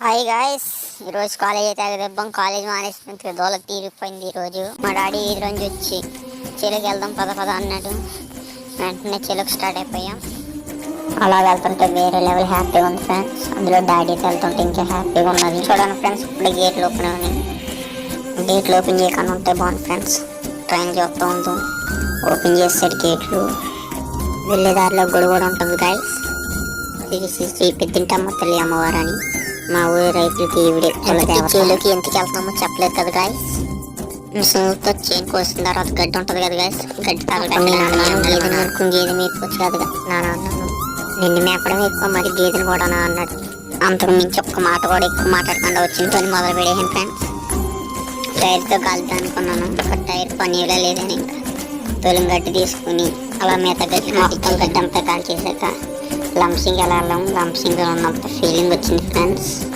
Hi guys ఈరోజు college అయితే ఆగదెబ్బాం college మానేసినందుకు దోల తీరిపోయింది ఈరోజు. మా డాడీ ఈ రోజు వచ్చి చెలుకి వెళ్దాం పద పద అన్నాడు. వెంటనే చెలుకు స్టార్ట్ అయిపోయాం. అలా వెళ్తుంటే వేరే లెవెల్ హ్యాపీగా ఉంది ఫ్రెండ్స్ అందులో డాడీ వెళ్తుంటే ఇంకా హ్యాపీగా ఉన్నది చూడండి ఫ్రెండ్స్ ఇప్పుడు గేట్లు ఓపెన్ అయినాయి గేట్లు ఓపెన్ చేయకుండా ఉంటే బాగుంది ఫ్రెండ్స్ ట్రైన్ చూస్తూ ఉంటాం ఓపెన్ చేస్తాడు గేట్లు వెళ్ళేదారిలో గుడి కూడా ఉంటుంది గాయస్ ఇది శ్రీ శ్రీ పెద్దింటమ్మ తల్లి అమ్మవారు అని. మా ఊరి రైతులకి ఈవిడే చేలోకి ఎందుకు వెళ్తామో చెప్పలేదు కదా గాయస్ మిషన్తో చేను కోసిన తర్వాత గడ్డి ఉంటుంది కదా గాయస్ గడ్డి తగలకండి నాన్న గేదెని అనుకుని గేదె మేపుకోవచ్చు కదా నాన్న అన్నాను నిన్ను. మేపడం ఎక్కువ మరి గేదెని కూడా నా అన్నాడు. అంతకు మించి ఒక్క మాట కూడా ఎక్కువ మాట్లాడకుండా వచ్చింది పని మొదలు పెడేసాను ఫ్రెండ్స్ టైర్తో కాలుతా అనుకున్నాను ఒక టైర్ పనిగా లేదని ఇంకా. తొలి గట్టి తీసుకుని అలా మేత గడ్డి మొత్తం గడ్డంతా అంతా కాల్ లంసింగ్ ఎలా వెళ్ళాం లంసింగ్ ఉన్నంత ఫీలింగ్ వచ్చింది ఫ్రెండ్స్